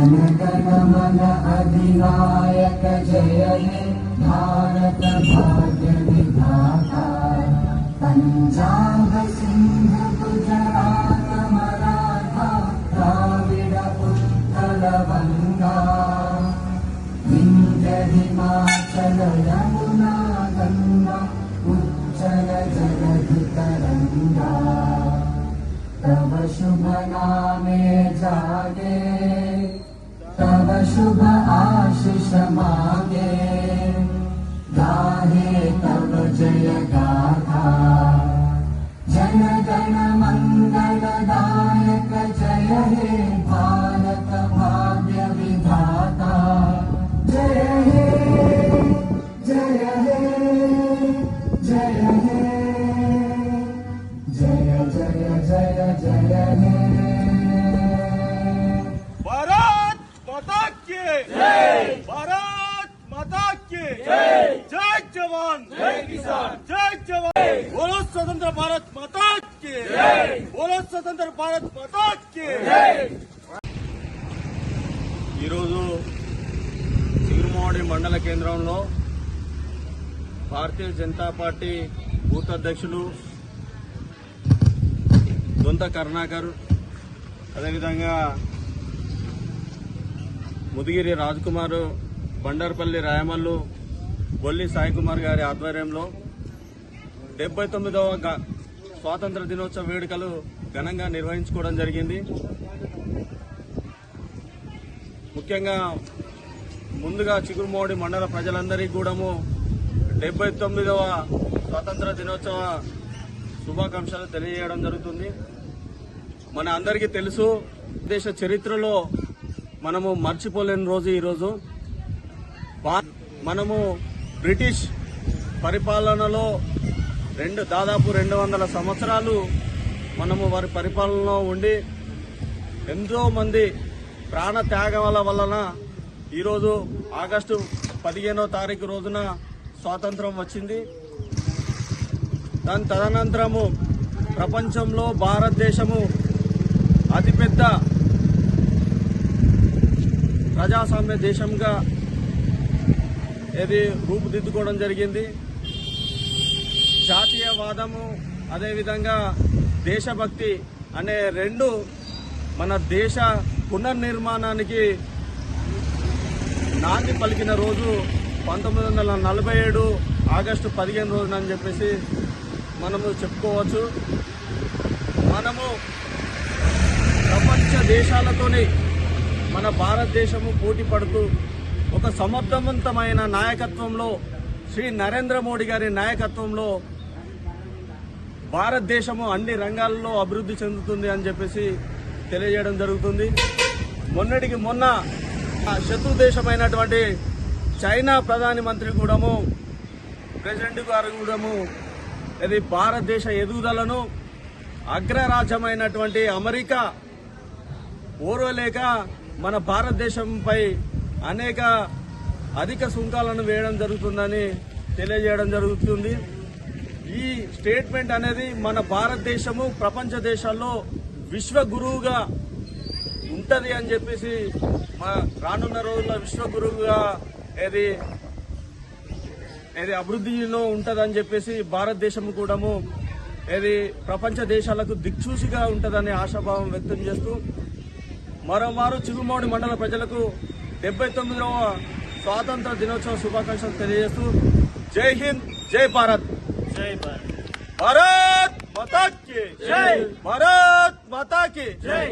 जनगणमन अधिनायक जय हे भारत भाग्य विधाता सिन्ध गुजरात मराठा उच्चल जगधि तरङ्गा तव शुभ नामे जागे। शुभ आशिष मागे गाहे तव जय गाथा భారత్ మాతాకి జై జవాన్ జై జవాన్ బోలో స్వతంత్ర భారత్ మాతాకి బోలో స్వతంత్ర భారత్ మాతాకి ఈరోజు చిగురుమాడి మండల కేంద్రంలో భారతీయ జనతా పార్టీ బూత్ అధ్యక్షులు దొంత కరుణాకర్ అదేవిధంగా ముదిగిరి కుమార్ బండార్పల్లి రాయమల్లు బొల్లి సాయి కుమార్ గారి ఆధ్వర్యంలో డెబ్బై తొమ్మిదవ స్వాతంత్ర దినోత్సవ వేడుకలు ఘనంగా నిర్వహించుకోవడం జరిగింది. ముఖ్యంగా ముందుగా చిగురుమోడి మండల ప్రజలందరికీ కూడాము డెబ్బై తొమ్మిదవ స్వాతంత్ర దినోత్సవ శుభాకాంక్షలు తెలియజేయడం జరుగుతుంది. మన అందరికీ తెలుసు దేశ చరిత్రలో మనము మర్చిపోలేని రోజు ఈరోజు. మనము బ్రిటిష్ పరిపాలనలో రెండు దాదాపు రెండు వందల సంవత్సరాలు మనము వారి పరిపాలనలో ఉండి ఎంతో మంది ప్రాణ త్యాగాల వలన ఈరోజు ఆగస్టు పదిహేనో తారీఖు రోజున స్వాతంత్రం వచ్చింది. దాని తదనంతరము ప్రపంచంలో భారతదేశము అతిపెద్ద ప్రజాస్వామ్య దేశంగా ఇది రూపుదిద్దుకోవడం జరిగింది. జాతీయవాదము అదేవిధంగా దేశభక్తి అనే రెండు మన దేశ పునర్నిర్మాణానికి నాంది పలికిన రోజు పంతొమ్మిది వందల నలభై ఏడు ఆగస్టు పదిహేను రోజున అని చెప్పేసి మనము చెప్పుకోవచ్చు. మనము ప్రపంచ దేశాలతోని మన భారతదేశము పోటీ పడుతూ ఒక సమర్థవంతమైన నాయకత్వంలో శ్రీ నరేంద్ర మోడీ గారి నాయకత్వంలో భారతదేశము అన్ని రంగాల్లో అభివృద్ధి చెందుతుంది అని చెప్పేసి తెలియజేయడం జరుగుతుంది. మొన్నటికి మొన్న ఆ శత్రు దేశమైనటువంటి చైనా ప్రధాని మంత్రి కూడాము ప్రెసిడెంట్ గారు కూడాము ఇది భారతదేశ ఎదుగుదలను అగ్రరాజ్యమైనటువంటి అమెరికా ఓర్వలేక మన భారతదేశంపై అనేక అధిక సుంకాలను వేయడం జరుగుతుందని తెలియజేయడం జరుగుతుంది. ఈ స్టేట్మెంట్ అనేది మన భారతదేశము ప్రపంచ దేశాల్లో విశ్వగురువుగా ఉంటుంది అని చెప్పేసి మా రానున్న రోజుల్లో విశ్వగురువుగా ఏది ఏది అభివృద్ధిలో ఉంటుందని చెప్పేసి భారతదేశం కూడాము ఏది ప్రపంచ దేశాలకు దిక్సూచిగా ఉంటుందని ఆశాభావం వ్యక్తం చేస్తూ మరోమారు చిగుమౌడి మండల ప్రజలకు డెబ్బై తొమ్మిదవ స్వాతంత్ర దినోత్సవ శుభాకాంక్షలు తెలియజేస్తూ జై హింద్ జై భారత్. జై భారత్. భారత్ మాతా కి జై. భారత్ మాతా కి జై.